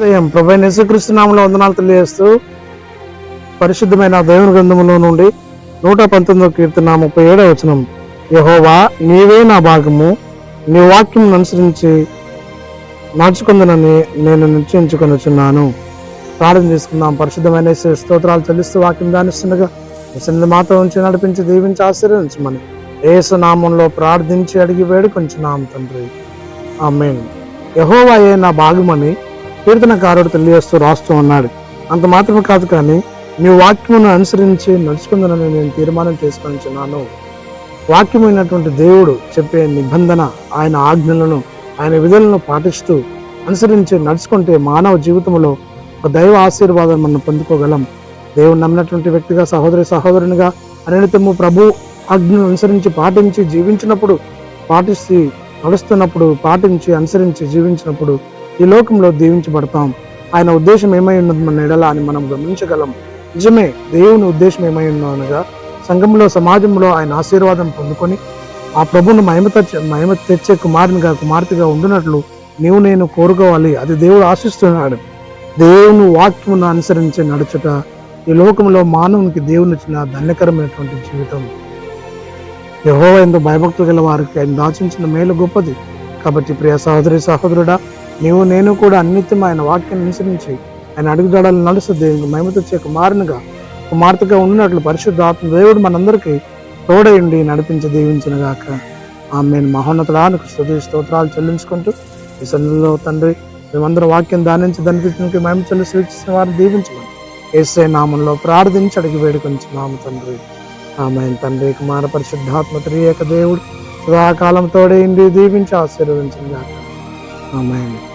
ఉదయం ప్రభు యేసుక్రీస్తు వందనాలు తెలియజేస్తూ పరిశుద్ధమైన దేవుని గ్రంథములో నుండి నూట పంతొమ్మిదో కీర్తన ముప్పై ఏడవ వచనం. యహోవా నీవే నా భాగము నీ వాక్యం అనుసరించి నడుచుకుందనని నేను నిశ్చయించుకొనుచున్నాను. ప్రార్థన చేసుకుందాం. పరిశుద్ధమైన స్తోత్రాలు చెల్లిస్తూ వాక్యం దానిస్తుండగా సన్నిధి మాతో ఉంచి నడిపించి దీవించి ఆశీర్వదించమని ఏసునామంలో ప్రార్థించి అడిగి వేడుకొంచున్నాం తండ్రి. ఆమెన్. యహోవాయే నా భాగమని కీర్తనకారుడు తెలియజేస్తూ రాస్తూ ఉన్నాడు. అంత మాత్రమే కాదు కానీ నీ వాక్యమును అనుసరించి నడుచుకుందనని నేను తీర్మానం చేసుకొనిచున్నాను. వాక్యమైనటువంటి దేవుడు చెప్పే నిబంధన ఆయన ఆజ్ఞలను ఆయన విధులను పాటిస్తూ అనుసరించి నడుచుకుంటే మానవ జీవితంలో ఒక దైవ ఆశీర్వాదం మనం పొందుకోగలం. దేవుడు నమ్మినటువంటి వ్యక్తిగా సహోదరి సహోదరునిగా అనితము ప్రభు ఆజ్ఞను అనుసరించి పాటించి జీవించినప్పుడు పాటిస్తూ నడుస్తున్నప్పుడు పాటించి అనుసరించి జీవించినప్పుడు ఈ లోకంలో దీవించబడతాం. ఆయన ఉద్దేశం ఏమై ఉన్నది మన ఎడల అని మనం గమనించగలం. నిజమే దేవుని ఉద్దేశం ఏమై ఉన్నదనగా సంఘంలో సమాజంలో ఆయన ఆశీర్వాదం పొందుకొని ఆ ప్రభువును మహిమ తెచ్చే మహిమ తెచ్చే కుమారునిగా కుమార్తెగా ఉండునట్లు నీవు నేను కోరుకోవాలి. అది దేవుడు ఆశిస్తున్నాడు. దేవుని వాక్యమును అనుసరించి నడుచుట ఈ లోకంలో మానవునికి దేవునిచ్చిన ధన్యకరమైనటువంటి జీవితం. యహో ఎందు భయభక్తులు గల వారికి ఆయన దాచించిన మేలు గొప్పది. కాబట్టి ప్రియ సహోదరి సహోదరుడా నీవు నేను కూడా అన్నిత్యం ఆయన వాక్యాన్ని అనుసరించి ఆయన అడుగుదాడాలు నడుస్తూ దేవునికి మహిమ తెచ్చే కుమారునిగా కుమార్తెగా ఉన్నట్లు పరిశుద్ధ ఆత్మ దేవుడు మనందరికీ తోడయండి నడిపించి దీవించిన గాక ఆమె మహోన్నతుడానికి స్తుతి స్తోత్రాలు చెల్లించుకుంటూ ఈ సన్నిధిలో తండ్రి మేమందరం వాక్యం దానించి దనిపించడానికి మేము చెల్లి స్వీకరించిన వారిని దీవించమని ఏసే నామంలో ప్రార్థించి అడిగి వేడుకొంచున్నాము తండ్రి. ఆమె తండ్రి కుమార పరిశుద్ధాత్మ త్రియేక దేవుడు సదాకాలం తోడేయండి దీవించి ఆశీర్వదించిన గాక ఆమె